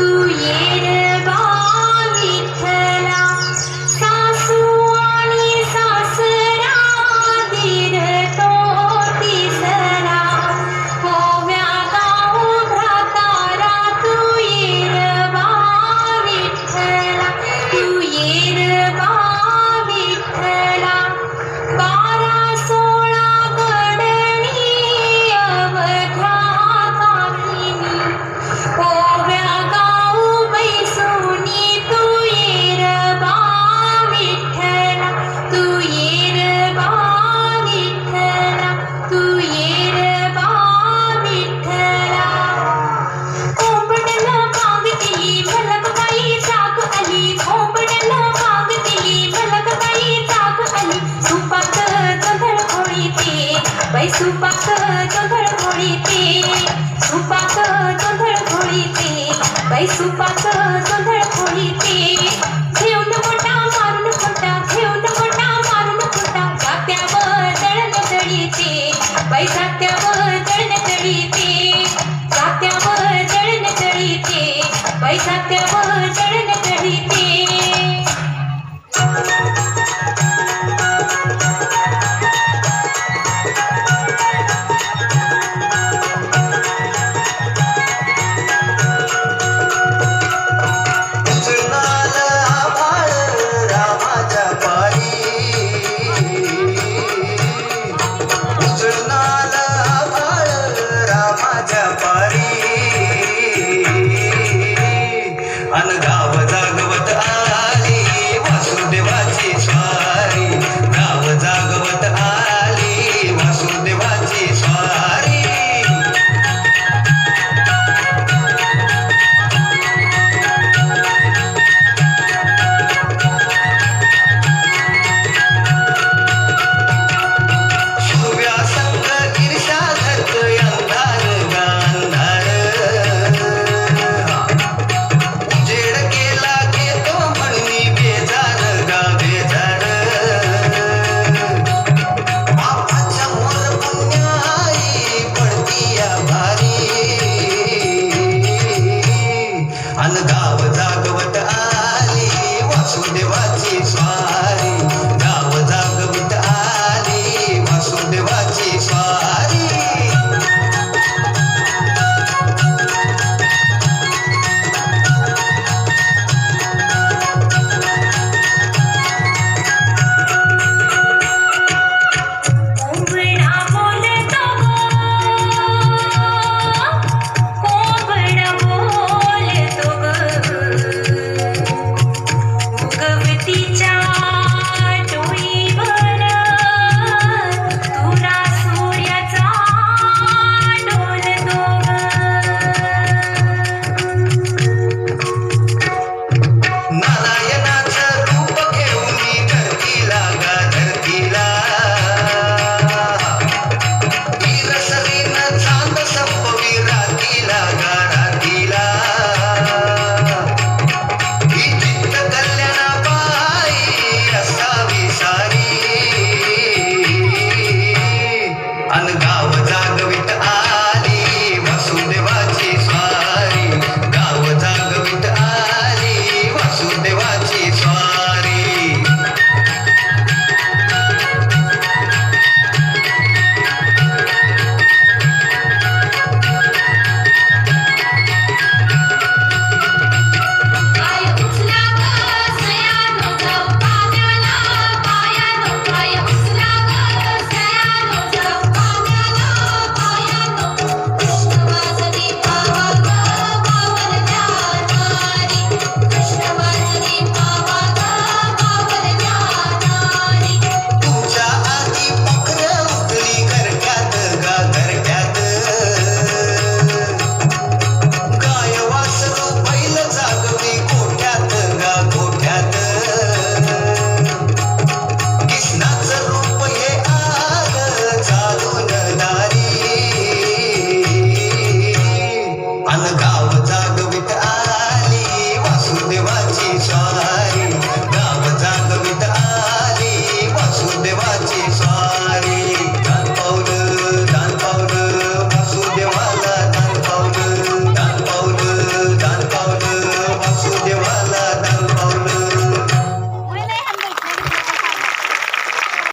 நான்கு ஏழு सुपाक चंदळ खोळीते सुपाक चंदळ खोळीते बाई सुपाक Maria.